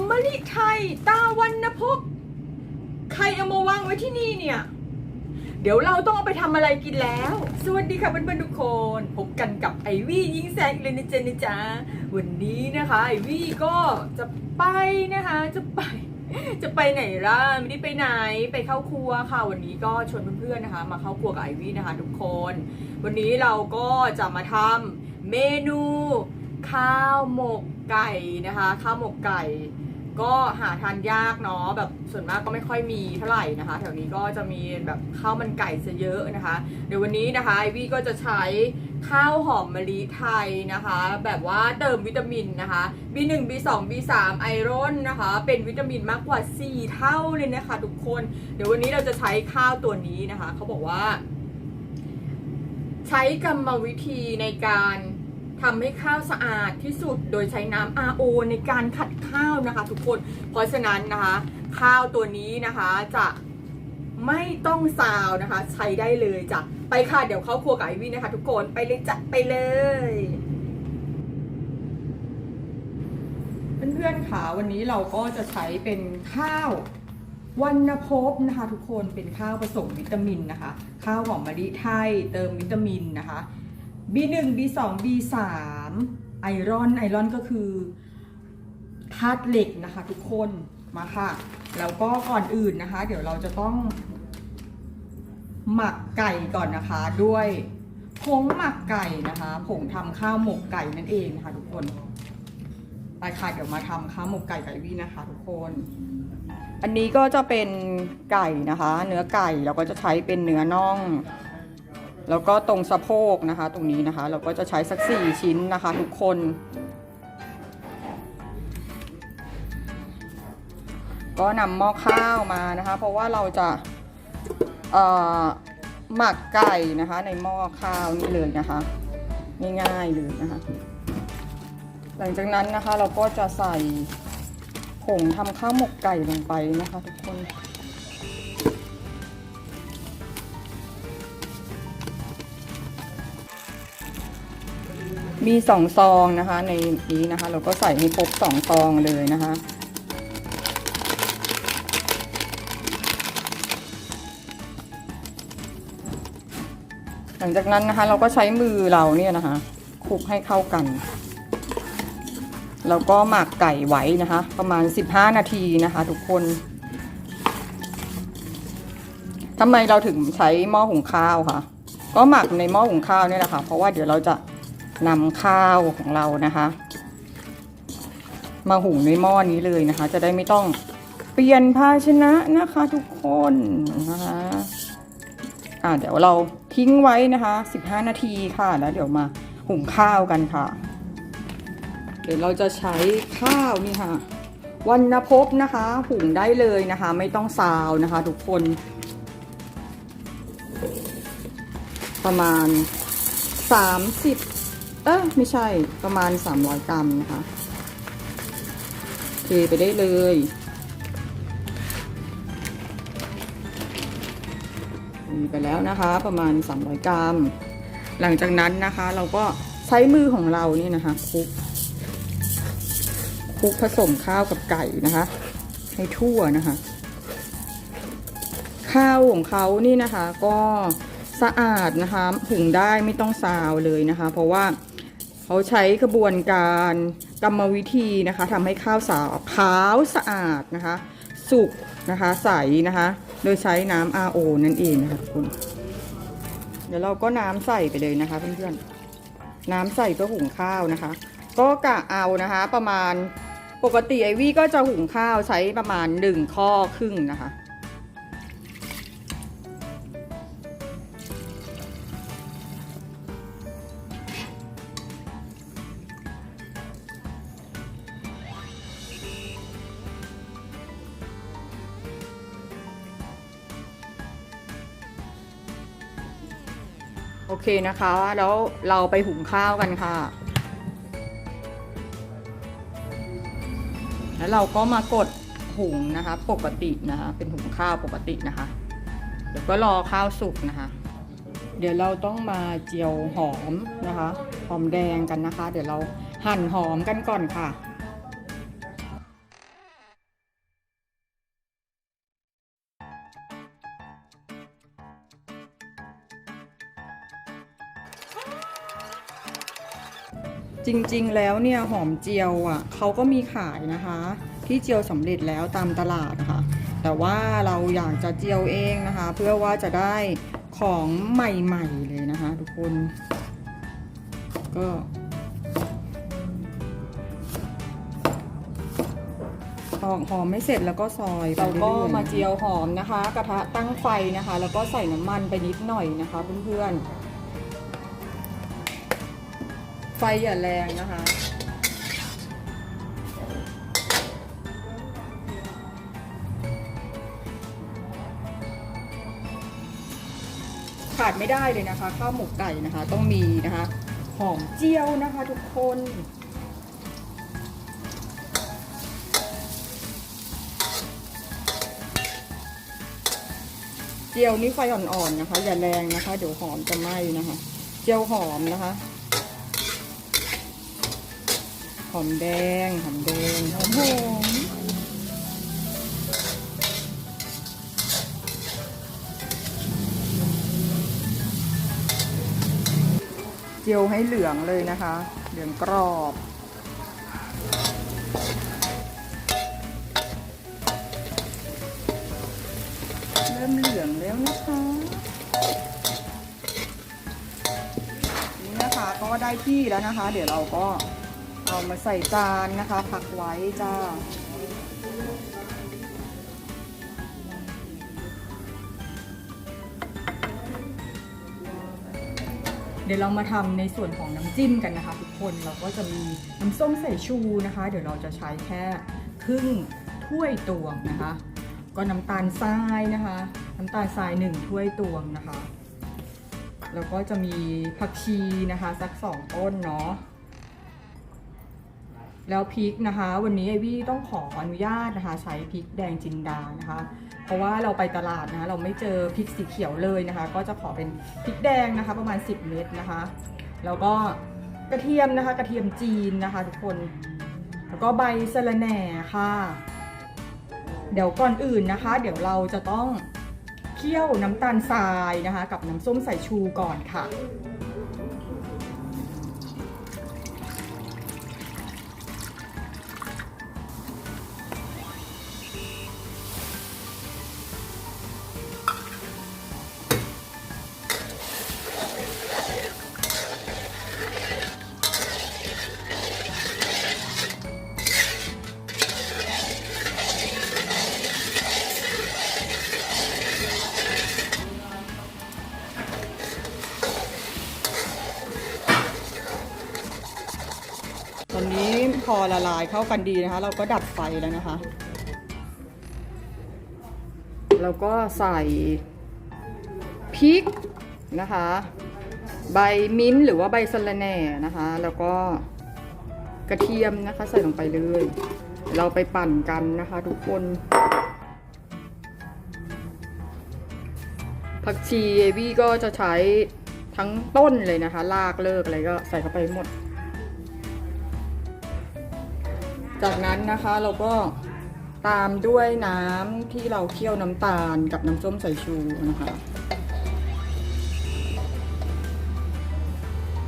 มมะลิไทย ตาวันนภพใครเอามาวางไว้ที่นี่เนี่ย เดี๋ยวเราต้องเอาไปทำอะไรกินแล้ว สวัสดีค่ะเพื่อนๆทุกคน พบกันกับไอวี่ยิงแซงเลยนะจ๊ะนะจ๊ะวันนี้นะคะไอวี่ก็จะไปนะคะจะไปจะไปไหนล่ะไม่ได้ไปไหนไปเข้าครัวค่ะ วันนี้ก็ชวนเพื่อนๆนะคะ มาเข้าครัวกับไอวี่นะคะ ทุกคน วันนี้เราก็จะมาทำเมนูข้าวหมกไก่นะคะ ข้าวหมกไก่ ก็หาทานยากเนาะแบบส่วนมากก็ไม่ค่อยมีเท่าไหร่นะคะ แถวนี้ก็จะมีแบบข้าวมันไก่ซะเยอะนะคะ เดี๋ยววันนี้นะคะไอวี่ก็จะใช้ข้าวหอมมะลิไทยนะคะ แบบว่าเติมวิตามินนะคะ B1 B2 B3 ไอรอนนะคะ เป็นวิตามินมากกว่า 4 เท่าเลยนะคะ ทุกคน เดี๋ยววันนี้เราจะใช้ข้าวตัวนี้นะคะเขาบอกว่า ใช้กรรมวิธีในการ ทำให้ข้าวสะอาดที่สุดโดยใช้น้ำ RO ในการขัดข้าวนะคะ ทุกคน เพราะฉะนั้นนะคะ ข้าวตัวนี้นะคะจะไม่ต้องซาวนะคะ ใช้ได้เลยจ้ะไปค่ะเดี๋ยวเข้าครัวกับไอวี่นะคะ ทุกคนไปเลยจ้ะไปเลยเพื่อนๆค่ะวันนี้เราก็จะใช้เป็นข้าววันนภพนะคะ ทุกคนเป็นข้าวผสมวิตามินนะคะ ข้าวหอมมะลิไทยเติมวิตามินนะคะ B1 B2 B3 ไอรอนไอรอนก็คือธาตุเหล็กนะคะทุกคนมาค่ะ แล้วก็ก่อนอื่นนะคะ เดี๋ยวเราจะต้อง หมักไก่ก่อนนะคะ ด้วยผงหมักไก่นะคะผงทำข้าวหมกไก่นั่นเองนะคะทุกคนไปค่ะเดี๋ยวมาทำข้าวหมกไก่ไก่วีนะคะ ทุกคน อันนี้ก็จะเป็นไก่นะคะ เนื้อไก่เราก็จะใช้เป็นเนื้อน่อง แล้วก็ตรงสะโพกนะคะ ตรงนี้นะคะ เราก็จะใช้สักสี่ชิ้นนะคะ ทุกคนก็นำหม้อข้าวมานะคะ เพราะว่าเราจะเอ่อหมักไก่นะคะ ในหม้อข้าวนี่เลยนะคะ ง่ายๆเลยนะคะ หลังจากนั้นนะคะเราก็จะใส่ผงทำข้าวหมกไก่ลงไปนะคะ ทุกคน มีสองซองนะคะในนี้นะคะ เราก็ใส่ให้ครบสองซองเลยนะคะ หลังจากนั้นนะคะเราก็ใช้มือเราเนี่ยนะคะคลุกให้เข้ากัน แล้วก็หมักไก่ไว้นะคะ ประมาณ 15 นาทีนะคะ ทุกคนทำไมเราถึงใช้หม้อหุงข้าวคะก็หมักในหม้อหุงข้าวเนี่ยแหละค่ะเพราะว่าเดี๋ยวเราจะ นำข้าวของเรานะคะ มาหุงในหม้อนี้เลยนะคะ จะได้ไม่ต้องเปลี่ยนภาชนะนะคะทุกคนนะคะอ่าเดี๋ยวเราทิ้งไว้นะคะ 15 นาทีค่ะแล้วเดี๋ยวมาหุงข้าวกันค่ะ เดี๋ยวเราจะใช้ข้าวนี่ค่ะวันนภพนะคะหุงได้เลยนะคะ ไม่ต้องซาวนะคะ ทุกคน ประมาณ 30 ออไม่ใช่ประมาณ 300 กรัมนะคะเทไปได้เลยมีไปแล้วนะคะประมาณ 300 กรัม หลังจากนั้นนะคะเราก็ใช้มือของเรานี่นะคะคลุกคลุกผสมข้าวกับไก่นะคะ ให้ทั่วนะคะ ข้าวของเขานี่นะคะก็สะอาดนะคะ หุงได้ไม่ต้องซาวเลยนะคะ เพราะว่า เขาใช้กระบวนการกรรมวิธีนะคะทำให้ข้าวสาวขาวสะอาดนะคะ สุกนะคะใสนะคะ โดยใช้น้ำ RO นั่นเองนะคะทุกคนเดี๋ยวเราก็น้ำใส่ไปเลยนะคะเพื่อนๆน้ำใส่เพื่อหุงข้าวนะคะ ก็กะเอานะคะประมาณปกติไอวี่ก็จะหุงข้าวใช้ประมาณหนึ่งข้อครึ่งนะคะ โอเคนะคะ แล้วเราไปหุงข้าวกันค่ะ แล้วเราก็มากดหุงนะคะ ปกตินะคะ เป็นหุงข้าวปกตินะคะ เดี๋ยวก็รอข้าวสุกนะคะ เดี๋ยวเราต้องมาเจียวหอมนะคะ หอมแดงกันนะคะ เดี๋ยวเราหั่นหอมกันก่อนค่ะ จริงๆ แล้วเนี่ยหอมเจียวอะเขาก็มีขายนะคะ ที่เจียวสำเร็จแล้วตามตลาดนะคะแต่ว่าเราอยากจะเจียวเองนะคะ เพื่อว่าจะได้ของใหม่ๆเลยนะคะ ทุกคน ก็ตอกหอมไม่เสร็จแล้วก็ซอยเราก็มาเจียวหอมนะคะ กระทะตั้งไฟนะคะ แล้วก็ใส่น้ำมันไปนิดหน่อยนะคะเพื่อนๆ ไฟอย่าแรงนะคะ ขาดไม่ได้เลยนะคะ ข้าวหมกไก่นะคะ ต้องมีนะคะ หอมเจียวนะคะทุกคนเจียวนี่ไฟอ่อนๆนะคะ อย่าแรงนะคะ เดี๋ยวหอมจะไหม้นะคะ เจียวหอมนะคะ หอมแดง หอมแดงหอมหอมเจียวให้เหลืองเลยนะคะ เหลืองกรอบเริ่มเหลืองแล้วนะคะนี่นะคะก็ได้ที่แล้วนะคะ เดี๋ยวเราก็ เอามาใส่จานนะคะพักไว้จ้าเดี๋ยวเรามาทำในส่วนของน้ำจิ้มกันนะคะ ทุกคนเราก็จะมีน้ำส้มสายชูนะคะ เดี๋ยวเราจะใช้แค่ครึ่งถ้วยตวงนะคะ ก็น้ำตาลทรายนะคะ น้ำตาลทรายหนึ่งถ้วยตวงนะคะ แล้วก็จะมีผักชีนะคะสักสองต้นเนาะ แล้วพริกนะคะ วันนี้ไอวี่ต้องขออนุญาตนะคะใช้พริกแดงจินดานะคะ เพราะว่าเราไปตลาดนะคะเราไม่เจอพริกสีเขียวเลยนะคะ ก็จะขอเป็นพริกแดงนะคะประมาณ 10 เม็ดนะคะ แล้วก็กระเทียมนะคะ กระเทียมจีนนะคะทุกคนแล้วก็ใบสะระแหน่ค่ะ เดี๋ยวก่อนอื่นนะคะ เดี๋ยวเราจะต้องเคี่ยวน้ำตาลทรายนะคะ กับน้ำส้มสายชูก่อนค่ะ ละลายเข้ากันดีนะคะ เราก็ดับไฟแล้วนะคะแล้วก็ใส่พริกนะคะ ใบมิ้นท์หรือว่าใบสะระแหน่นะคะ แล้วก็กระเทียมนะคะใส่ลงไปเลย เราไปปั่นกันนะคะ ทุกคนผักชีเอวี่ก็จะใช้ทั้งต้นเลยนะคะลากเลิกอะไรก็ใส่เข้าไปหมด จากนั้นนะคะเราก็ตามด้วยน้ำที่เราเคี่ยวน้ำตาลกับน้ำส้มสายชูนะคะ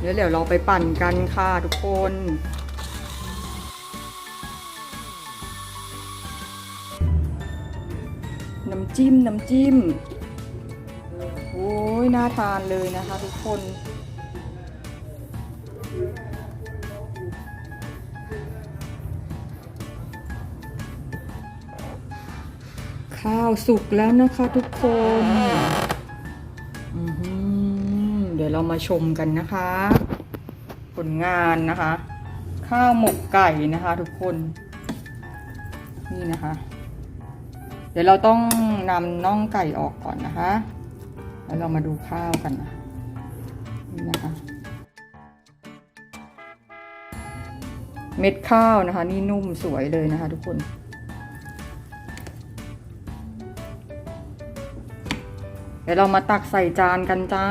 แล้วเดี๋ยวเราไปปั่นกันค่ะทุกคนน้ำจิ้มน้ำจิ้มโอ้ยน่าทานเลยนะคะทุกคน ข้าวสุกแล้วนะคะทุกคนเดี๋ยวเรามาชมกันนะคะ ผลงานนะคะ ข้าวหมกไก่นะคะ ทุกคนนี่นะคะ เดี๋ยวเราต้องนำน่องไก่ออกก่อนนะคะ แล้วเรามาดูข้าวกันนะนี่นะคะ เม็ดข้าวนะคะ นี่นุ่มสวยเลยนะคะ ทุกคน เดี๋ยวเรามาตักใส่จานกันจ้า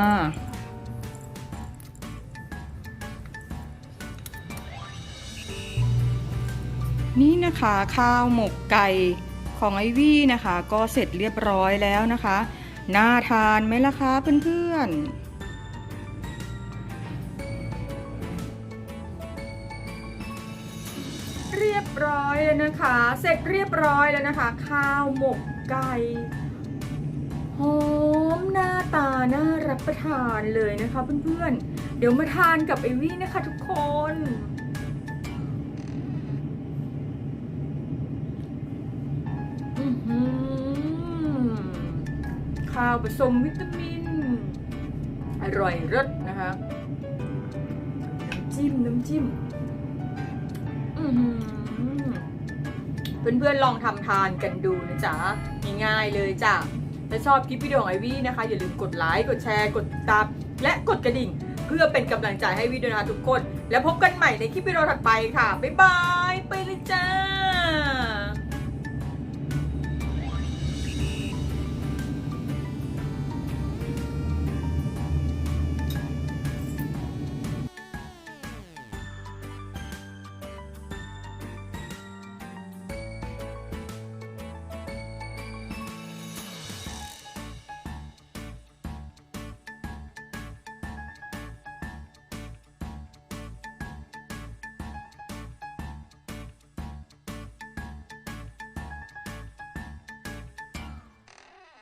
นี่นะคะข้าวหมกไก่ของไอวี่นะคะ ก็เสร็จเรียบร้อยแล้วนะคะ น่าทานไหมล่ะคะเพื่อนๆเรียบร้อยแล้วนะคะ เสร็จเรียบร้อยแล้วนะคะ ข้าวหมกไก่ หอมหน้าตาน่ารับประทานเลยนะคะเพื่อนๆ เดี๋ยวมาทานกับไอวี่นะคะทุกคน ข้าวผสมวิตามิน อร่อยรสนะคะน้ำจิ้มน้ำจิ้มเพื่อนๆลองทำทานกันดูนะจ๊ะง่ายๆเลยจ้ะ ถ้าชอบคลิปวิดีโอของไอวี่นะคะ อย่าลืมกดไลค์กดแชร์กดติดตาม และกดกระดิ่ง เพื่อเป็นกำลังใจให้วิดีโอนะคะทุกคน แล้วพบกันใหม่ในคลิปวิดีโอถัดไปค่ะบ๊ายบายไปเลยจ้า